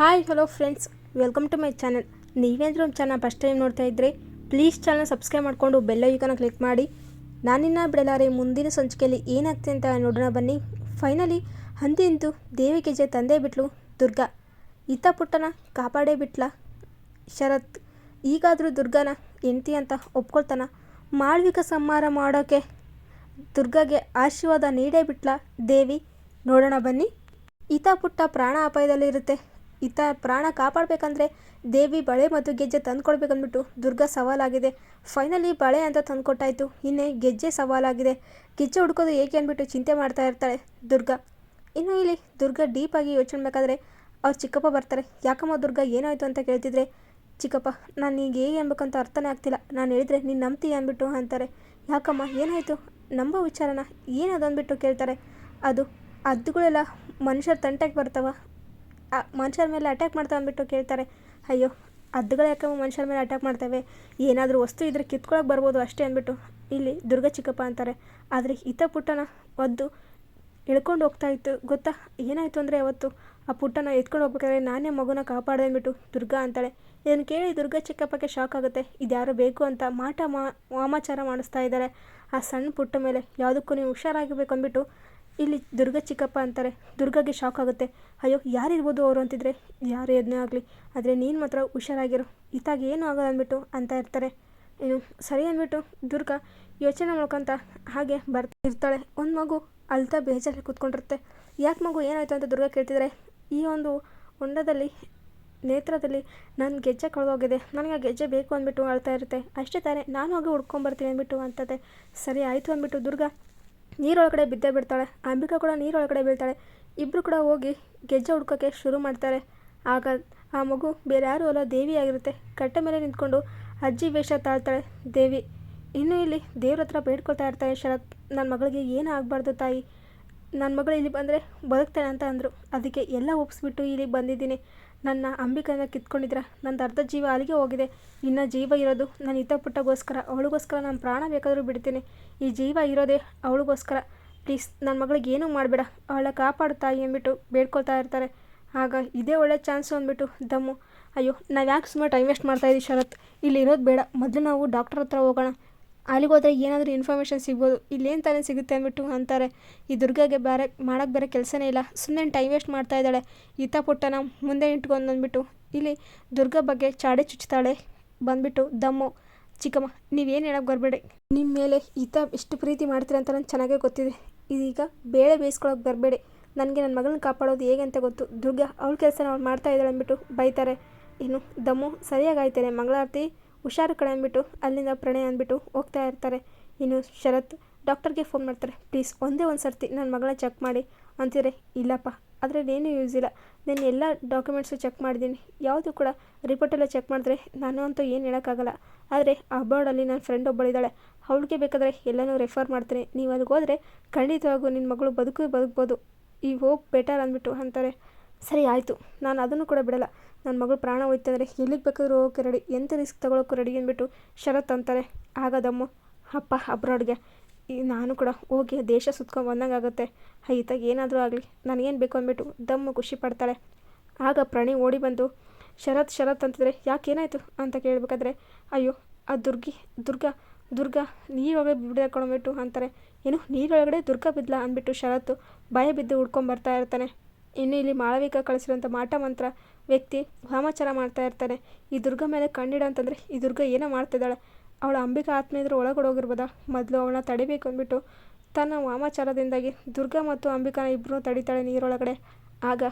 Hi hello friends welcome to my channel ನೀವೇಂದ್ರೆ ಒಂದು channel first time ನೋಡ್ತಾ ಇದ್ದರೆ please channel subscribe ಮಾಡಿಕೊಂಡು bell ಯುಗನ ಕ್ಲಿಕ್ ಮಾಡಿ. ನಾನಿನ್ನ ಬಿಡಲಾರೆ, ಮುಂದಿನ ಸಂಚಿಕೆಯಲ್ಲಿ ಏನಾಗ್ತದೆ ಅಂತ ನೋಡೋಣ ಬನ್ನಿ. ಫೈನಲಿ ಅಂದಿಂತು ದೇವಿಕೆಜೆ ತಂದೆ ಬಿಟ್ಲು ದುರ್ಗಾ. ಇತ್ತ ಪುಟ್ಟನ ಕಾಪಾಡೇ ಬಿಟ್ಲ ಶರತ್. ಈಗಾದರೂ ದುರ್ಗಾನ ಹೆಂಡ್ತಿ ಅಂತ ಒಪ್ಕೊಳ್ತಾನ. ಮಾಳ್ವಿಕ ಸಂಹಾರ ಮಾಡೋಕೆ ದುರ್ಗಾಗೆ ಆಶೀರ್ವಾದ ನೀಡೇ ಬಿಟ್ಲ ದೇವಿ. ನೋಡೋಣ ಬನ್ನಿ. ಈತ ಪುಟ್ಟ ಪ್ರಾಣ ಅಪಾಯದಲ್ಲಿರುತ್ತೆ. ಈತ ಪ್ರಾಣ ಕಾಪಾಡಬೇಕಂದ್ರೆ ದೇವಿ ಬಳೆ ಮತ್ತು ಗೆಜ್ಜೆ ತಂದುಕೊಡ್ಬೇಕಂದ್ಬಿಟ್ಟು ದುರ್ಗಾ ಸವಾಲಾಗಿದೆ. ಫೈನಲಿ ಬಳೆ ಅಂತ ತಂದುಕೊಟ್ಟಾಯಿತು. ಇನ್ನೇ ಗೆಜ್ಜೆ ಸವಾಲಾಗಿದೆ. ಗೆಜ್ಜೆ ಹುಡ್ಕೋದು ಏಕೆ ಅಂದ್ಬಿಟ್ಟು ಚಿಂತೆ ಮಾಡ್ತಾ ಇರ್ತಾಳೆ ದುರ್ಗಾ. ಇನ್ನು ಇಲ್ಲಿ ದುರ್ಗಾ ಡೀಪಾಗಿ ಯೋಚನೆ ಬೇಕಾದ್ರೆ ಅವ್ರ ಚಿಕ್ಕಪ್ಪ ಬರ್ತಾರೆ. ಯಾಕಮ್ಮ ದುರ್ಗಾ ಏನಾಯಿತು ಅಂತ ಕೇಳ್ತಿದ್ರೆ, ಚಿಕ್ಕಪ್ಪ, ನಾನು ಈಗ ಹೇಗೆ ಅನ್ಬೇಕಂತ ಅರ್ಥನೇ ಆಗ್ತಿಲ್ಲ. ನಾನು ಹೇಳಿದ್ರೆ ನೀನು ನಂಬ್ತೀಯ ಅಂದ್ಬಿಟ್ಟು ಅಂತಾರೆ. ಯಾಕಮ್ಮ, ಏನಾಯಿತು? ನಂಬೋ ವಿಚಾರನ ಏನದು ಅಂದ್ಬಿಟ್ಟು ಕೇಳ್ತಾರೆ? ಅದು ಅದುಗಳೆಲ್ಲ ಮನುಷ್ಯರ ತಂಟೆಗೆ ಬರ್ತಾವ. ಮನುಷ್ಯರ ಮೇಲೆ ಅಟ್ಯಾಕ್ ಮಾಡ್ತಾವೆ ಅಂದ್ಬಿಟ್ಟು ಕೇಳ್ತಾರೆ, ಅಯ್ಯೋ, ಹದ್ದುಗಳು ಯಾಕಮ್ಮ ಮನುಷ್ಯರ ಮೇಲೆ ಅಟ್ಯಾಕ್ ಮಾಡ್ತವೆ? ಏನಾದರೂ ವಸ್ತು ಇದ್ರೆ ಕಿತ್ಕೊಳಕ್ಕೆ ಬರ್ಬೋದು ಅಷ್ಟೇ ಅಂದ್ಬಿಟ್ಟು ಇಲ್ಲಿ ದುರ್ಗ ಚಿಕ್ಕಪ್ಪ ಅಂತಾರೆ. ಆದರೆ ಹಿತ ಪುಟ್ಟನ ಒದ್ದು ಎಳ್ಕೊಂಡು ಹೋಗ್ತಾ ಇತ್ತು. ಗೊತ್ತಾ? ಏನಾಯಿತು ಅಂದರೆ ಅವತ್ತು ಆ ಪುಟ್ಟನ ಎತ್ಕೊಂಡು ಹೋಗ್ಬೇಕಾದ್ರೆ ನಾನೇ ಮಗುನ ಕಾಪಾಡ್ದೆ ಅಂದ್ಬಿಟ್ಟು ದುರ್ಗಾ ಅಂತಾಳೆ. ಇದನ್ನು ಕೇಳಿ ದುರ್ಗಾ ಚಿಕ್ಕಪ್ಪಕ್ಕೆ ಶಾಕ್ ಆಗುತ್ತೆ. ಇದ್ಯಾರೋ ಬೇಕು ಅಂತ ಮಾಟ ಮಾ, ವಾಮಾಚಾರ ಮಾಡಿಸ್ತಾ ಇದ್ದಾರೆ. ಆ ಸಣ್ಣ ಪುಟ್ಟ ಮೇಲೆ ಯಾವುದಕ್ಕೂ ನೀವು ಹುಷಾರಾಗಿರ್ಬೇಕು ಅಂದ್ಬಿಟ್ಟು ಇಲ್ಲಿ ದುರ್ಗ ಚಿಕ್ಕಪ್ಪ ಅಂತಾರೆ. ದುರ್ಗಾಗೆ ಶಾಕ್ ಆಗುತ್ತೆ. ಅಯ್ಯೋ, ಯಾರಿರ್ಬೋದು ಅವರು ಅಂತಿದ್ರೆ? ಯಾರು ಎದನ್ನೇ ಆಗಲಿ. ಆದರೆ ನೀನು ಮಾತ್ರ ಹುಷಾರಾಗಿರು. ಇತ್ತಾಗ ಏನು ಆಗೋದು ಅಂದ್ಬಿಟ್ಟು ಅಂತ ಇರ್ತಾರೆ. ಏನು ಸರಿ ಅಂದ್ಬಿಟ್ಟು ದುರ್ಗ ಯೋಚನೆ ಮಾಡ್ಕೊತ ಹಾಗೆ ಬರ್ತಾ ಇರ್ತಾಳೆ ಒಂದು ಮಗು ಅಳ್ತಾ ಬೇಜಾರಲ್ಲಿ ಕೂತ್ಕೊಂಡಿರುತ್ತೆ. ಯಾಕೆ ಮಗು ಏನಾಯಿತು ಅಂತ ದುರ್ಗ ಕೇಳ್ತಿದ್ರೆ, ಈ ಒಂದು ಹೊಂಡದಲ್ಲಿ, ನೇತ್ರದಲ್ಲಿ ನನ್ನ ಗೆಜ್ಜೆ ಕಳೆದೋಗಿದೆ. ನನಗೆ ಆ ಗೆಜ್ಜೆ ಬೇಕು ಅಂದ್ಬಿಟ್ಟು ಅಳ್ತಾ ಇರುತ್ತೆ. ಅಷ್ಟೇ ತಾನೇ, ನಾನು ಹೋಗಿ ಹುಡ್ಕೊಂಬರ್ತೀನಿ ಅಂದ್ಬಿಟ್ಟು ಅಂತದೆ. ಸರಿ, ಆಯಿತು ಅಂದ್ಬಿಟ್ಟು ದುರ್ಗಾ ನೀರೊಳಗಡೆ ಬಿದ್ದೇ ಬಿಡ್ತಾಳೆ. ಅಂಬಿಕಾ ಕೂಡ ನೀರೊಳಗಡೆ ಬೀಳ್ತಾಳೆ. ಇಬ್ಬರು ಕೂಡ ಹೋಗಿ ಗೆಜ್ಜೆ ಹುಡ್ಕೋಕ್ಕೆ ಶುರು ಮಾಡ್ತಾರೆ. ಆಗ ಆ ಮಗು ಬೇರೆ ಯಾರು ಅಲ್ಲ, ದೇವಿ ಆಗಿರುತ್ತೆ. ಕಟ್ಟೆ ಮೇಲೆ ನಿಂತ್ಕೊಂಡು ಅಜ್ಜಿ ವೇಷ ತಾಳ್ತಾಳೆ. ದೇವಿ, ಇನ್ನು ಇಲ್ಲಿ ದೇವ್ರ ಹತ್ರ ಬೇಡ್ಕೊಳ್ತಾ ಇರ್ತಾಳೆ ಶರತ್? ನನ್ನ ಮಗಳಿಗೆ ಏನೂ ಆಗಬಾರ್ದು ತಾಯಿ. ನನ್ನ ಮಗಳು ಇಲ್ಲಿ ಬಂದರೆ ಬದುಕ್ತಾಳೆ ಅಂತ ಅಂದರು. ಅದಕ್ಕೆ ಎಲ್ಲ ಒಪ್ಪಿಸ್ಬಿಟ್ಟು ಇಲ್ಲಿ ಬಂದಿದ್ದೀನಿ. ನನ್ನ ಅಂಬಿಕನ ಕಿತ್ಕೊಂಡಿದ್ರ. ನಂದು ಅರ್ಧ ಜೀವ ಅಲ್ಲಿಗೆ ಹೋಗಿದೆ. ಇನ್ನು ಜೀವ ಇರೋದು ನನ್ನ ಹಿತ ಪುಟ್ಟಗೋಸ್ಕರ. ಅವಳಿಗೋಸ್ಕರ ನಾನು ಪ್ರಾಣ ಬೇಕಾದರೂ ಬಿಡ್ತೀನಿ. ಈ ಜೀವ ಇರೋದೇ ಅವಳಿಗೋಸ್ಕರ. ಪ್ಲೀಸ್ ನನ್ನ ಮಗಳಿಗೆ ಏನೂ ಮಾಡಬೇಡ. ಅವಳ ಕಾಪಾಡು ತಾಯಿ ಅಂದ್ಬಿಟ್ಟು ಬೇಡ್ಕೊಳ್ತಾ ಇರ್ತಾರೆ. ಆಗ ಇದೇ ಒಳ್ಳೆ ಚಾನ್ಸು ಅಂದ್ಬಿಟ್ಟು ದಮ್ಮು, ಅಯ್ಯೋ ನಾವು ಯಾಕೆ ಸುಮ್ಮನೆ ಟೈಮ್ ವೇಸ್ಟ್ ಮಾಡ್ತಾಯಿದ್ದೀವಿ ಶರತ್. ಇಲ್ಲಿ ಇರೋದು ಬೇಡ. ಮೊದಲು ನಾವು ಡಾಕ್ಟರ್ ಹತ್ರ ಹೋಗೋಣ. ಅಲ್ಲಿಗೆ ಹೋದ್ರೆ ಏನಾದರೂ ಇನ್ಫಾರ್ಮೇಷನ್ ಸಿಗ್ಬೋದು. ಇಲ್ಲೇನು ತಾನೇ ಸಿಗುತ್ತೆ ಅಂದ್ಬಿಟ್ಟು ಅಂತಾರೆ. ಈ ದುರ್ಗಾಗೆ ಬೇರೆ ಮಾಡೋಕ್ಕೆ ಬೇರೆ ಕೆಲಸನೇ ಇಲ್ಲ. ಸುಮ್ಮನೆ ಟೈಮ್ ವೇಸ್ಟ್ ಮಾಡ್ತಾ ಇದ್ದಾಳೆ. ಈತ ಪುಟ್ಟನ ಮುಂದೆ ಇಟ್ಕೊಂಡು ಅಂದ್ಬಿಟ್ಟು ಇಲ್ಲಿ ದುರ್ಗಾ ಬಗ್ಗೆ ಚಾಡೆ ಚುಚ್ತಾಳೆ ಬಂದ್ಬಿಟ್ಟು, ದಮ್ಮು, ಚಿಕ್ಕಮ್ಮ, ನೀವೇನು ಹೇಳಕ್ಕೆ ಬರಬೇಡಿ. ನಿಮ್ಮ ಮೇಲೆ ಈತ ಎಷ್ಟು ಪ್ರೀತಿ ಮಾಡ್ತೀರ ಅಂತ ನನಗೆ ಚೆನ್ನಾಗೇ ಗೊತ್ತಿದೆ. ಇದೀಗ ಬೇಳೆ ಬೇಯಿಸ್ಕೊಳಕ್ಕೆ ಬರಬೇಡಿ. ನನಗೆ ನನ್ನ ಮಗಳನ್ನ ಕಾಪಾಡೋದು ಹೇಗೆ ಅಂತ ಗೊತ್ತು. ದುರ್ಗಾ ಅವಳ ಕೆಲಸನ ಅವ್ಳು ಮಾಡ್ತಾ ಇದ್ದಾಳೆ ಅಂದ್ಬಿಟ್ಟು ಬೈತಾರೆ. ಇನ್ನು, ದಮ್ಮು, ಸರಿಯಾಗಿ ಆಯ್ತಾರೆ ಮಂಗಳಾರತಿ ಹುಷಾರು ಕಡೆ ಅಂದ್ಬಿಟ್ಟು, ಅಲ್ಲಿಂದ ಪ್ರಣಯ ಅಂದ್ಬಿಟ್ಟು ಹೋಗ್ತಾ ಇರ್ತಾರೆ. ಇನ್ನು ಶರತ್ ಡಾಕ್ಟರ್ಗೆ ಫೋನ್ ಮಾಡ್ತಾರೆ, ಪ್ಲೀಸ್ ಒಂದೇ ಒಂದು ಸರ್ತಿ ನನ್ನ ಮಗಳ ಚೆಕ್ ಮಾಡಿ. ಅಂತಿದ್ರೆ, ಇಲ್ಲಪ್ಪ, ಅದರಲ್ಲಿ ಏನೂ ಯೂಸ್ ಇಲ್ಲ. ನಾನು ಎಲ್ಲ ಡಾಕ್ಯುಮೆಂಟ್ಸು ಚೆಕ್ ಮಾಡಿದ್ದೀನಿ. ಯಾವುದು ಕೂಡ ರಿಪೋರ್ಟೆಲ್ಲ ಚೆಕ್ ಮಾಡಿದ್ರೆ ನಾನು ಅಂತೂ ಏನು ಹೇಳೋಕ್ಕಾಗಲ್ಲ. ಆದರೆ ಅಬ್ರಾಡಲ್ಲಿ ನನ್ನ ಫ್ರೆಂಡ್ ಒಬ್ಬಳಿದ್ದಾಳೆ. ಅವಳಿಗೆ ಬೇಕಾದರೆ ಎಲ್ಲನೂ ರೆಫರ್ ಮಾಡ್ತೀನಿ. ನೀವು ಅಲ್ಲಿಗೆ ಹೋದರೆ ಖಂಡಿತವಾಗೂ ನಿನ್ನ ಮಗಳು ಬದುಕು ಬದುಕ್ಬೋದು. ಈ ಹೋಪ್ ಬೆಟರ್ ಅಂದ್ಬಿಟ್ಟು ಅಂತಾರೆ. ಸರಿ, ಆಯಿತು. ನಾನು ಅದನ್ನು ಕೂಡ ಬಿಡಲ್ಲ. ನನ್ನ ಮಗಳು ಪ್ರಾಣ ಹೋಯ್ತಂದರೆ ಎಲ್ಲಿಗೆ ಬೇಕಾದರೂ ಹೋಗೋಕ್ಕೆ ರೆಡಿ ಎಂಥ ರಿಸ್ಕ್ ತೊಗೊಳೋಕ್ಕೂ ರೆಡಿ ಅಂದ್ಬಿಟ್ಟು ಶರತ್ ಅಂತಾರೆ. ಆಗದಮ್ಮ ಅಪ್ಪ, ಅಬ್ರಾಡ್ಗೆ, ಈ ನಾನು ಕೂಡ ಹೋಗಿ ದೇಶ ಸುತ್ಕೊಂಡು ಬಂದಂಗೆ ಆಗುತ್ತೆ ಈತಾಗ ಏನಾದರೂ ಆಗಲಿ, ನನಗೇನು ಬೇಕು ಅಂದ್ಬಿಟ್ಟು ದಮ್ಮು ಖುಷಿ ಪಡ್ತಾಳೆ. ಆಗ ಪ್ರಾಣಿ ಓಡಿ ಬಂದು, ಶರತ್ ಶರತ್ ಅಂತಿದ್ರೆ ಯಾಕೇನಾಯಿತು ಅಂತ ಕೇಳಬೇಕಾದ್ರೆ, ಅಯ್ಯೋ, ಆ ದುರ್ಗಿ, ದುರ್ಗಾ ದುರ್ಗಾ ನೀರೊಳಗೆ ಬಿಡ್ದಾಕೊಂಡ್ಬಿಟ್ಟು ಅಂತಾರೆ. ಏನು ನೀರೊಳಗಡೆ ದುರ್ಗಾ ಬಿದ್ಲ ಅಂದ್ಬಿಟ್ಟು ಶರತ್ತು ಭಯ ಬಿದ್ದು ಹುಡ್ಕೊಂಬರ್ತಾ ಇರ್ತಾನೆ. ಇನ್ನು ಇಲ್ಲಿ ಮಾಳವಿಕ ಕಳಿಸಿರೋಂಥ ಮಾಟ ಮಂತ್ರ ವ್ಯಕ್ತಿ ವಾಮಾಚಾರ ಮಾಡ್ತಾ ಇರ್ತಾನೆ. ಈ ದುರ್ಗ ಮೇಲೆ ಕಣ್ಣಿಡ ಅಂತಂದರೆ ಈ ದುರ್ಗ ಏನೋ ಮಾಡ್ತಿದ್ದಾಳೆ. ಅವಳ ಅಂಬಿಕಾ ಆತ್ಮ ಇದ್ರೆ ಒಳಗಡೆ ಹೋಗಿರ್ಬೋದಾ ಮೊದಲು ಅವಳನ್ನ ತಡಿಬೇಕು ಅಂದ್ಬಿಟ್ಟು ತನ್ನ ವಾಮಾಚಾರದಿಂದಾಗಿ ದುರ್ಗ ಮತ್ತು ಅಂಬಿಕಾನ ಇಬ್ಬರೂ ತಡಿತಾಳೆ ನೀರೊಳಗಡೆ. ಆಗ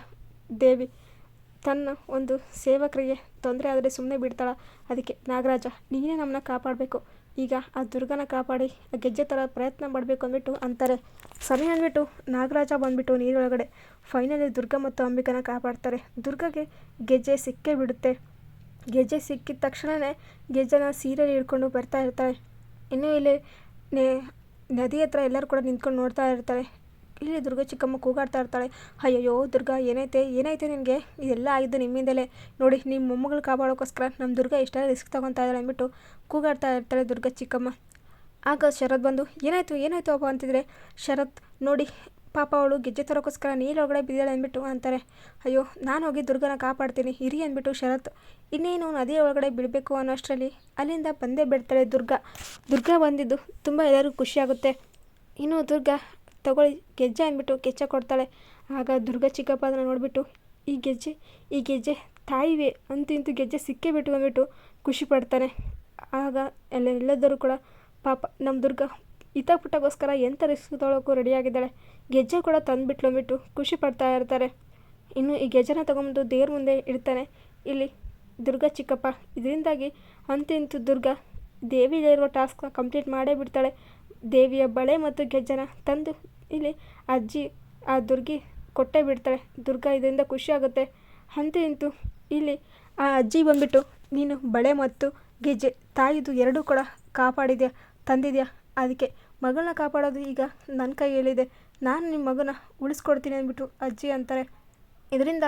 ದೇವಿ ತನ್ನ ಒಂದು ಸೇವಕರಿಗೆ ತೊಂದರೆ ಆದರೆ ಸುಮ್ಮನೆ ಬಿಡ್ತಾಳ. ಅದಕ್ಕೆ ನಾಗರಾಜ, ನೀನೇ ನಮ್ಮನ್ನ ಕಾಪಾಡಬೇಕು. ಈಗ ಆ ದುರ್ಗನ ಕಾಪಾಡಿ ಗೆಜ್ಜೆ ಥರ ಪ್ರಯತ್ನ ಮಾಡಬೇಕು ಅಂದ್ಬಿಟ್ಟು ಅಂತಾರೆ. ಸರಿ ಅಂದ್ಬಿಟ್ಟು ನಾಗರಾಜ ಬಂದ್ಬಿಟ್ಟು ನೀರೊಳಗಡೆ. ಫೈನಲಿ ದುರ್ಗ ಮತ್ತು ಅಂಬಿಕನ ಕಾಪಾಡ್ತಾರೆ. ದುರ್ಗಗೆ ಗೆಜ್ಜೆ ಸಿಕ್ಕೇ ಬಿಡುತ್ತೆ. ಗೆಜ್ಜೆ ಸಿಕ್ಕಿದ ತಕ್ಷಣವೇ ಗೆಜ್ಜೆನ ಸೀರೆಯಲ್ಲಿ ಹಿಡ್ಕೊಂಡು ಬರ್ತಾ ಇರ್ತಾರೆ. ಇನ್ನೂ ಇಲ್ಲಿ ನೆ ನದಿ ಹತ್ರ ಎಲ್ಲರೂ ಕೂಡ ನಿಂತ್ಕೊಂಡು ನೋಡ್ತಾ ಇರ್ತಾರೆ. ಇಲ್ಲಿ ದುರ್ಗ ಚಿಕ್ಕಮ್ಮ ಕೂಗಾಡ್ತಾ ಇರ್ತಾಳೆ. ಅಯ್ಯಯ್ಯೋ, ದುರ್ಗಾ, ಏನೈತೆ ಏನೈತೆ ನಿನಗೆ? ಇದೆಲ್ಲ ಆಗಿದ್ದು ನಿಮ್ಮಿಂದಲೇ. ನೋಡಿ ನಿಮ್ಮ ಮೊಮ್ಮಗಳು ಕಾಪಾಡೋಕ್ಕೋಸ್ಕರ ನಮ್ಮ ದುರ್ಗ ಇಷ್ಟೆಲ್ಲ ರಿಸ್ಕ್ ತೊಗೊತಾ ಇದ್ದಾಳೆ ಅಂದ್ಬಿಟ್ಟು ಕೂಗಾಡ್ತಾ ಇರ್ತಾಳೆ ದುರ್ಗ ಚಿಕ್ಕಮ್ಮ. ಆಗ ಶರತ್ ಬಂದು, ಏನಾಯಿತು ಏನಾಯಿತು ಅಪ್ಪ ಅಂತಿದ್ರೆ? ಶರತ್, ನೋಡಿ, ಪಾಪ ಅವಳು ಗೆಜ್ಜೆ ತರೋಕ್ಕೋಸ್ಕರ ನೀರೊಳಗಡೆ ಬಿದ್ದಾಳೆ ಅಂದ್ಬಿಟ್ಟು ಅಂತಾರೆ. ಅಯ್ಯೋ, ನಾನು ಹೋಗಿ ದುರ್ಗನ ಕಾಪಾಡ್ತೀನಿ, ಇರಿ ಅಂದ್ಬಿಟ್ಟು ಶರತ್. ಇನ್ನೇನು ನದಿಯ ಒಳಗಡೆ ಬಿಡಬೇಕು ಅನ್ನೋ ಅಷ್ಟರಲ್ಲಿ ಅಲ್ಲಿಂದ ಬಂದೇ ಬಿಡ್ತಾಳೆ ದುರ್ಗಾ. ದುರ್ಗಾ ಬಂದಿದ್ದು ತುಂಬ ಎಲ್ಲರಿಗೂ ಖುಷಿಯಾಗುತ್ತೆ ಇನ್ನು ದುರ್ಗಾ ತಗೊಳ್ಳಿ. ಗೆಜ್ಜೆ ಅಂದ್ಬಿಟ್ಟು ಗೆಜ್ಜೆ ಕೊಡ್ತಾಳೆ. ಆಗ ದುರ್ಗಾ ಚಿಕ್ಕಪ್ಪ ಅದನ್ನು ನೋಡಿಬಿಟ್ಟು, ಈ ಗೆಜ್ಜೆ ಈ ಗೆಜ್ಜೆ ತಾಯಿವೆ ಅಂತೂ ಇಂತೂ ಗೆಜ್ಜೆ ಸಿಕ್ಕೇ ಬಿಟ್ಟು ಅಂದ್ಬಿಟ್ಟು ಖುಷಿ ಪಡ್ತಾನೆ. ಆಗ ಎಲ್ಲ, ಎಲ್ಲದರೂ ಕೂಡ ಪಾಪ ನಮ್ಮ ದುರ್ಗ ಹಿತ ಪುಟ್ಟಗೋಸ್ಕರ ಎಂಥ ರಿಸ್ಕ್ ತೊಗೊಳೋಕ್ಕೂ ರೆಡಿಯಾಗಿದ್ದಾಳೆ ಗೆಜ್ಜೆ ಕೂಡ ತಂದುಬಿಟ್ಲು ಅಂದ್ಬಿಟ್ಟು ಖುಷಿ ಪಡ್ತಾ ಇರ್ತಾರೆ. ಇನ್ನು ಈ ಗೆಜ್ಜೆನ ತೊಗೊಂಬಂದು ದೇವ್ರ ಮುಂದೆ ಇಡ್ತಾನೆ. ಇಲ್ಲಿ ದುರ್ಗ ಚಿಕ್ಕಪ್ಪ. ಇದರಿಂದಾಗಿ ಅಂತೂ ಇಂತೂ ದುರ್ಗ ದೇವಿಯಲ್ಲಿರುವ ಟಾಸ್ಕ್ನ ಕಂಪ್ಲೀಟ್ ಮಾಡೇ ಬಿಡ್ತಾಳೆ. ದೇವಿಯ ಬಳೆ ಮತ್ತು ಗೆಜ್ಜೆನ ತಂದು ಇಲ್ಲಿ ಅಜ್ಜಿ, ಆ ದುರ್ಗಿ ಕೊಟ್ಟೇ ಬಿಡ್ತಾಳೆ. ದುರ್ಗ ಇದರಿಂದ ಖುಷಿ ಆಗುತ್ತೆ. ಅಂತೂ ಇಂತೂ ಇಲ್ಲಿ ಆ ಅಜ್ಜಿ ಬಂದ್ಬಿಟ್ಟು, ನೀನು ಬಳೆ ಮತ್ತು ಗೆಜ್ಜೆ ತಾಯಿದು ಎರಡೂ ಕೂಡ ಕಾಪಾಡಿದ್ಯಾ, ತಂದಿದ್ಯಾ? ಅದಕ್ಕೆ ಮಗಳನ್ನ ಕಾಪಾಡೋದು ಈಗ ನನ್ನ ಕೈಯಲ್ಲಿದೆ. ನಾನು ನಿಮ್ಮ ಮಗನ ಉಳಿಸ್ಕೊಡ್ತೀನಿ ಅಂದ್ಬಿಟ್ಟು ಅಜ್ಜಿ ಅಂತಾರೆ. ಇದರಿಂದ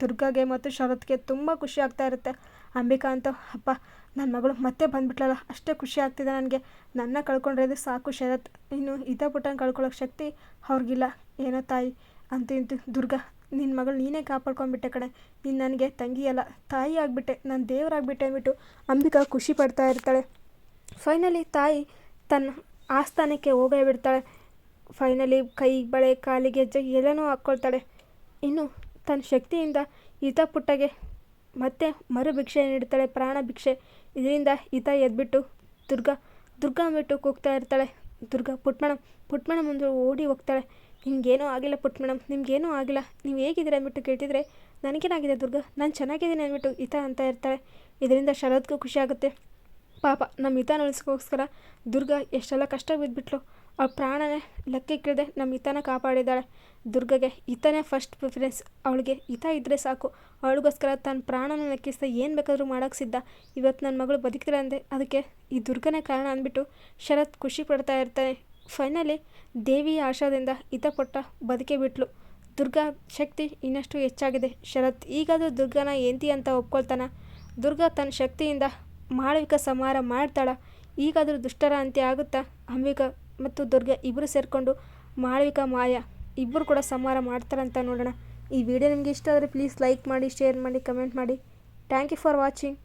ದುರ್ಗಾಗೆ ಮತ್ತು ಶರತ್ಗೆ ತುಂಬ ಖುಷಿ ಆಗ್ತಾ ಇರುತ್ತೆ. ಅಂಬಿಕಾ ಅಂತ, ಅಪ್ಪ ನನ್ನ ಮಗಳು ಮತ್ತೆ ಬಂದ್ಬಿಟ್ಲಲ್ಲ, ಅಷ್ಟೇ ಖುಷಿ ಆಗ್ತಿದೆ ನನಗೆ. ನನ್ನ ಕಳ್ಕೊಂಡ್ರೆ ಸಾಕು ಶರತ್. ಇನ್ನು ಇದ ಪುಟ್ಟನ ಕಳ್ಕೊಳ್ಳೋಕೆ ಶಕ್ತಿ ಅವ್ರಿಗಿಲ್ಲ. ಏನೋ ತಾಯಿ ಅಂತ ಇಂತೂ ದುರ್ಗಾ ನಿನ್ನ ಮಗಳು ನೀನೇ ಕಾಪಾಡ್ಕೊಂಡ್ಬಿಟ್ಟೆ ಕಣೆ. ನೀನು ನನಗೆ ತಂಗಿ ಅಲ್ಲ, ತಾಯಿ ಆಗಿಬಿಟ್ಟೆ, ನಾನು ದೇವರಾಗ್ಬಿಟ್ಟೆ ಅಂದ್ಬಿಟ್ಟು ಅಂಬಿಕಾ ಖುಷಿ ಪಡ್ತಾ ಇರ್ತಾಳೆ. ಫೈನಲಿ ತಾಯಿ ತನ್ನ ಆಸ್ಥಾನಕ್ಕೆ ಹೋಗೇ ಬಿಡ್ತಾಳೆ. ಫೈನಲಿ ಕೈ, ಬಳೆ, ಕಾಲಿಗೆ ಹೆಜ್ಜೆ ಎಲ್ಲನೂ ಹಾಕ್ಕೊಳ್ತಾಳೆ. ಇನ್ನು ತನ್ನ ಶಕ್ತಿಯಿಂದ ಈತ ಪುಟ್ಟಗೆ ಮತ್ತೆ ಮರು ಭಿಕ್ಷೆ ನೀಡ್ತಾಳೆ, ಪ್ರಾಣ ಭಿಕ್ಷೆ. ಇದರಿಂದ ಈತ ಎದ್ಬಿಟ್ಟು ದುರ್ಗಾ ದುರ್ಗಾ ಅಂದ್ಬಿಟ್ಟು ಕೂಗ್ತಾ ಇರ್ತಾಳೆ. ದುರ್ಗಾ, ಪುಟ್ಮಣ ಪುಟ್ಮಣ ಮುಂದೆ ಓಡಿ ಹೋಗ್ತಾಳೆ. ನಿಮಗೇನೂ ಆಗಿಲ್ಲ ಪುಟ್ ಮೇಡಮ್ ನಿಮಗೇನೂ ಆಗಿಲ್ಲ. ನೀವು ಹೇಗಿದ್ದೀರ ಅಂದ್ಬಿಟ್ಟು ಕೇಳ್ತಿದ್ರೆ, ನನಗೇನಾಗಿದೆ ದುರ್ಗಾ? ನಾನು ಚೆನ್ನಾಗಿದ್ದೀನಿ ಅಂದ್ಬಿಟ್ಟು ಈತ ಅಂತ ಇರ್ತಾಳೆ. ಇದರಿಂದ ಶರತ್ಗೂ ಖುಷಿ ಆಗುತ್ತೆ. ಪಾಪ ನಮ್ಮ ಹಿತನ ಉಳಿಸ್ಕೋಸ್ಕರ ದುರ್ಗಾ ಎಷ್ಟೆಲ್ಲ ಕಷ್ಟ ಬಿದ್ದುಬಿಟ್ಲು ಆ ಪ್ರಾಣನೇ ಲೆಕ್ಕಕ್ಕಿಳದೆ ನಮ್ಮ ಹಿತನ ಕಾಪಾಡಿದ್ದಾಳೆ. ದುರ್ಗಗೆ ಹಿತನೇ ಫಸ್ಟ್ ಪ್ರಿಫರೆನ್ಸ್ ಅವಳಿಗೆ ಹಿತ ಇದ್ದರೆ ಸಾಕು. ಅವಳಿಗೋಸ್ಕರ ತನ್ನ ಪ್ರಾಣನ ಲೆಕ್ಕಿಸ್ದೆ ಏನು ಬೇಕಾದರೂ ಮಾಡೋಕೆ ಸಿದ್ಧ. ಇವತ್ತು ನನ್ನ ಮಗಳು ಬದುಕಿಲ್ಲ ಅಂದೆ. ಅದಕ್ಕೆ ಈ ದುರ್ಗನೇ ಕಾರಣ ಅಂದ್ಬಿಟ್ಟು ಶರತ್ ಖುಷಿ ಪಡ್ತಾ ಇರ್ತಾನೆ. ಫೈನಲಿ ದೇವಿಯ ಆಶಾದಿಂದ ಹಿತಪಟ್ಟ ಬದುಕೇ ಬಿಟ್ಲು. ದುರ್ಗಾ ಶಕ್ತಿ ಇನ್ನಷ್ಟು ಹೆಚ್ಚಾಗಿದೆ. ಶರತ್ ಈಗಾದರೂ ದುರ್ಗಾನ ಎಂತಿ ಅಂತ ಒಪ್ಕೊಳ್ತಾನ. ದುರ್ಗಾ ತನ್ನ ಶಕ್ತಿಯಿಂದ ಮಾಳವಿಕ ಸಮಾರ ಮಾಡ್ತಾಳ. ಈಗಾದರೂ ದುಷ್ಟರ ಅಂತ್ಯ ಆಗುತ್ತಾ? ಅಂಬಿಕಾ ಮತ್ತು ದುರ್ಗೆ ಇಬ್ಬರು ಸೇರಿಕೊಂಡು ಮಾಳವಿಕಾ ಮಾಯ ಇಬ್ಬರು ಕೂಡ ಸಂಹಾರ ಮಾಡ್ತಾರಂತ ನೋಡೋಣ. ಈ ವಿಡಿಯೋ ನಿಮಗೆ ಇಷ್ಟ ಆದರೆ ಪ್ಲೀಸ್ ಲೈಕ್ ಮಾಡಿ ಶೇರ್ ಮಾಡಿ ಕಮೆಂಟ್ ಮಾಡಿ. Thank you for watching